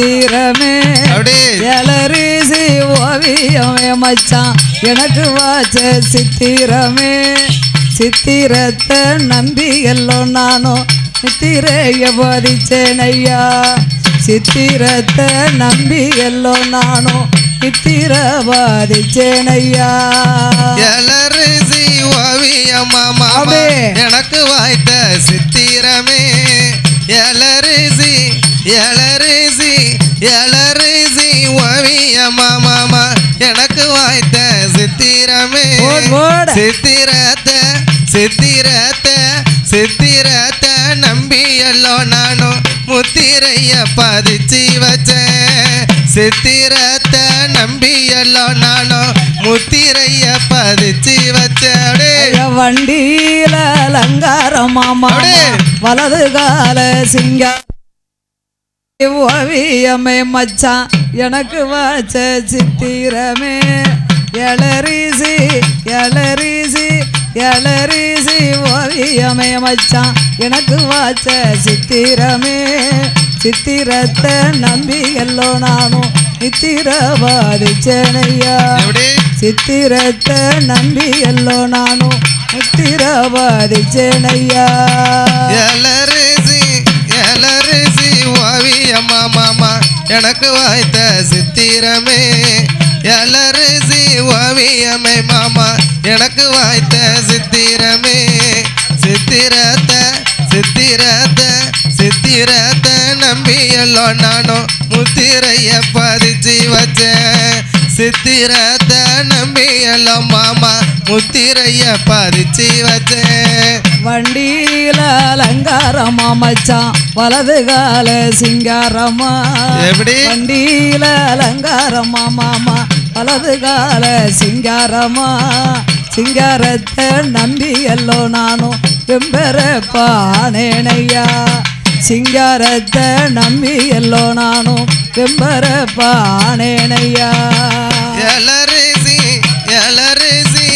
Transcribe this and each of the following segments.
தீரமே. எலரிசி ஓவியமே மச்சான் எனக்கு வாச்ச சித்திரமே. சித்திரத்தை நம்பி எல்லாம் நானும் நித்திரைய பாதிச்சேனையா சித்திரத்தை நம்பி எல்லாம் நானும் நித்திர பாதிச்சேனையா எலரிசி ஓவியம்மா. எனக்கு வாய்த்த சித்திரமே. எலரிசி எலரிசி எலரிசி ஓவியம்மா மாமா எனக்கு வாய்த்த சித்திரமே. சித்திரத்தை சித்திரத்தை சித்திரத்தை நம்பி எல்லாம் நானும் முத்திரைய பதிச்சு வச்சேன் சித்திரத்தை நம்பி எல்லாம் நானும் முத்திரைய பதிச்சு. ஐயா, வண்டியில அலங்காரமாமா அடே. வலது கால சிங்க ஓவியமே மச்சான் எனக்கு வாச்ச சித்திரமே. எலரிசி எலரிசி எலரிசி ஓவியமே மச்சான் எனக்கு வாச்ச சித்திரமே. சித்திரத்தை நம்பி எல்லோ நானும் நித்திரவாதிச்சேனையா. சித்திரத்தை நம்பி எல்லோ நானும் நித்திரவாதிச்சேனையா. எலரிசி மாமா மாமா எனக்கு வாய்த்த சித்திரமே. எலரிசி ஓவியமே மாமா எனக்கு வாய்த்த சித்திரமே. சித்திரத்த சித்திரத்த சித்திரத்த நம்பி எல்லாம் நானும் முத்திரைய பதிச்சு வச்சேன். சித்திரத்தை நம்பி எல்லாம் மாமா முத்திரைய பதிச்சு வச்சேன் வண்டியில அலங்காரமா மச்சான் வலது கால சிங்காரமா. எப்படி? வண்டியில அலங்காரமா மாமா வலது கால சிங்காரமா. சிங்காரத்தை நம்பி எல்லோ நானும் வெம்பெற பானேனையா. சிங்காரத்தை நம்பி எல்லோ நானும் வெம்பெற பானேனையா. எலரிசி எலரிசி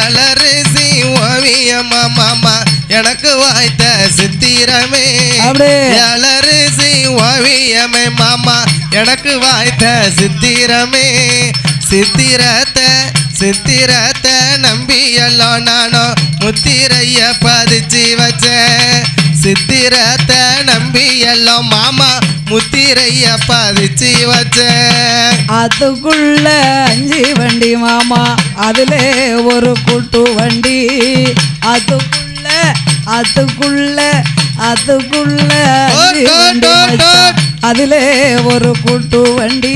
எலரிசி ஓவியம்மா மாமா எனக்கு வாய்த்த சித்திரமே. எலரிசி ஓவியமே மாமா எனக்கு வாய்த்த சித்திரமே. சித்திரத்தை சித்திரத்தை நம்பி எல்லாம் நானும் முத்திரைய பதிச்சு வச்சேன். சித்திரத்தை நம்பி எல்லாம் மாமா முத்திரைய பதிச்சு வச்சேன் அதுக்குள்ள அஞ்சு வண்டி மாமா அதிலே ஒரு கூட்டு வண்டி அதுக்குள்ள அதுக்குள்ள அதுக்குள்ள. அதிலே ஒரு கூட்டு வண்டி.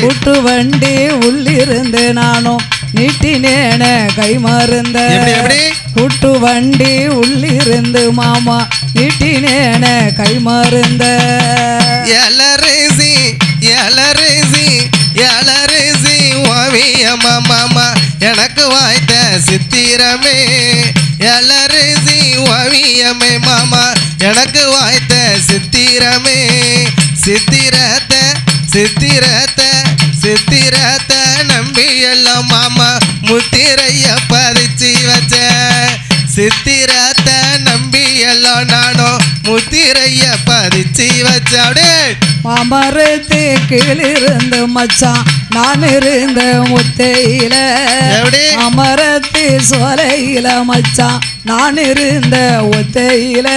கூட்டு வண்டி உள்ளிருந்து நானும் நீட்டினேன கை மருந்த? கூட்டு வண்டி உள்ளிருந்து மாமா நீட்டினேன கை மருந்த எலரிசி எலரிசி எலரிசி ஓவியம்மா மாமா எனக்கு வாய்த்த சித்திரமே. எலரிசி ஓவியமே மாமா. எனக்கு வாய்த்த சித்திரமே. சித்திரத்தை சித்திரத்தை சித்திரத்தை நம்பி எல்லாம் மாமா முத்திரைய பதிச்சு வச்ச. சித்திரத்தை நம்பி எல்லாம் நானும் முத்திரைய பதிச்சு வச்ச. அப்படியே மாமரத்து கீழிருந்து மச்சான் நான் இருந்த முத்தையில? அமரத்து சோலையில மச்சான் நான் இருந்த ஒத்தையில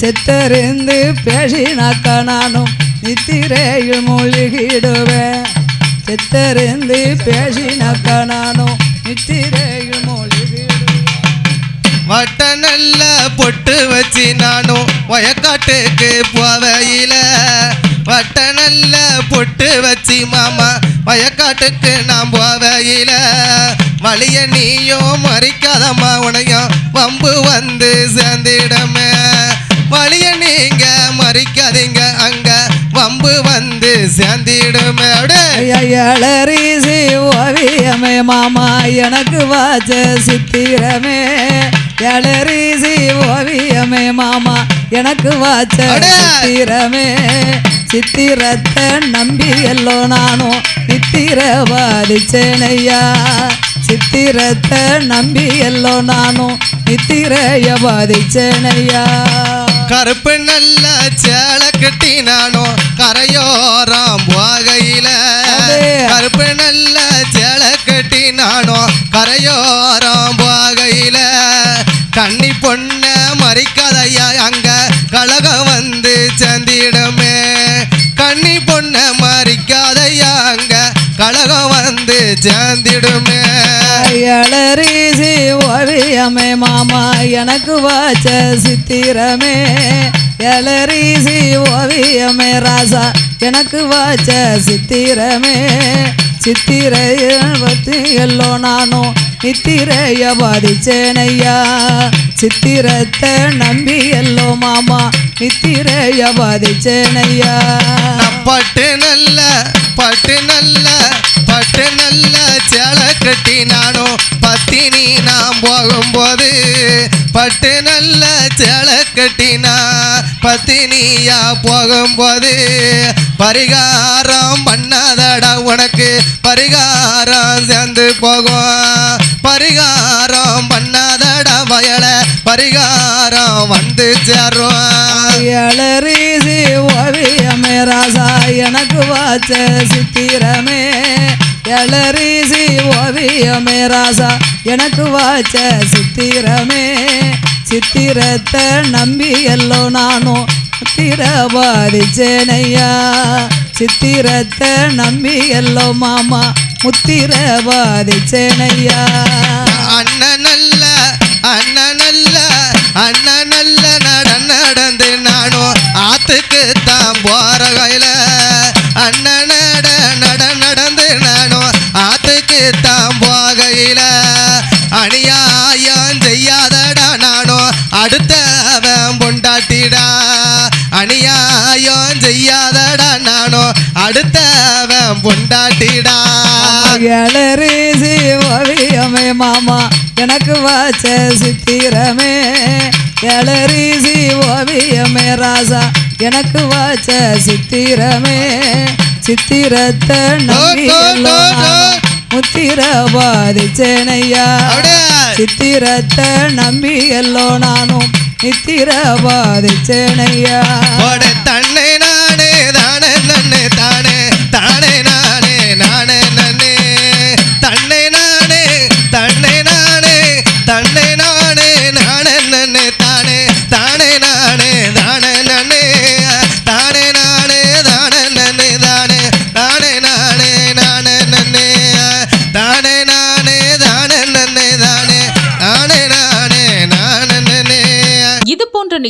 செத்தறிந்து பேசினாக்கா நானும் நித்திரையில் மூழ்கிடுவேன். செத்தறிந்து பேசினாக்கா நானும் நித்திரையில் மூழ்கிடுவேன் வட்ட நல்ல பொட்டு வச்சு நானும் வயக்காட்டுக்கு போவையில வட்ட நல்ல பொட்டு வச்சு மாமா வயக்காட்டுக்கு நான் போவையில வழிய நீயும் மறிக்காதம்மா உனையும் வம்பு வந்து சேர்ந்திடமே. வழிய நீங்க மறிக்காதீங்க. அங்க வம்பு வந்து சேர்ந்திடுமே. எழரிசி ஓவியமே மாமா எனக்கு வாச்ச சித்திரமே. எழரிசி ஓவியமே மாமா எனக்கு வாச்ச! சித்திரமே. சித்திரத்தை நம்பி எல்லோ நானும் நித்திரவாதிச்சேனையா சித்திரத்தை நம்பி எல்லோ நானும் நித்திரைய பாதிச்சேனையா கருப்பு நல்ல சேலை கட்டி நானும் கரையோரம் போகையில. கருப்பு நல்ல சேலை கட்டி நானும் கரையோரம் போகையில கன்னி பொண்ண மறிக்காதையா அங்க கழகம் வந்து சந்திடமே கன்னி பொண்ண மறிக்காதையா அங்க கழகம் வந்து சேர்ந்திடுமே. எளரீசி ஓவியமே மாமா எனக்கு வாச்ச சித்திரமே. எளரீசி ஓவியமே ராசா எனக்கு வாச்ச சித்திரமே. சித்திரையில் பற்றி எல்லோ நானும் நித்திரைய பாதிச்சேனையா. சித்திரத்தை நம்பி எல்லோ மாமா நித்திரைய பாதிச்சேனையா. பட்டு நல்ல பட்டு நல்ல பட்டு நல்ல சேலை கட்டி நானும் பத்தினி நான் போகும்போது பட்டு நல்ல சேலை கட்டினா பத்தினியா போகும்போது பரிகாரம் பண்ணாதடா உனக்கு பரிகாரம் சேர்ந்து போகும். பரிகாரம் பண்ணாதடா வயலை பரிகாரம் வந்து சேரும். ஓவியமே ராசா எனக்கு வாச்ச சித்திரமே. எளரீசி ஓவியமே ராசா. எனக்கு வாச்ச சித்திரமே. சித்திரத்தை நம்பி எல்லோ நானும் முத்திரபாதிச்சேனையா சித்திரத்தை நம்பி எல்லோ மாமா. முத்திரபாதிச்சேனையா அண்ணன் நல்ல அண்ணன் நல்ல அண்ணன் நல்ல நட நடந்து நானும் ஆத்துக்கு தான் போற கையில தான் போகையில அநியாயம் செய்யாதடா நானும் அடுத்தவன் பொண்டாட்டிடா. அநியாயம் செய்யாதடா நானும் அடுத்தவன் பொண்டாட்டிடா. எளரீசி ஓவியமே மாமா எனக்கு வாச்ச சித்திரமே. எளரீசி ஓவியமே ராசா எனக்கு வாச்ச சித்திரமே. சித்திரத்தை நம்பி அப்படியே சித்திரத்தை நம்பி எல்லோ நானும் நித்திரபாதிச்சேனையா ஓட தன்னை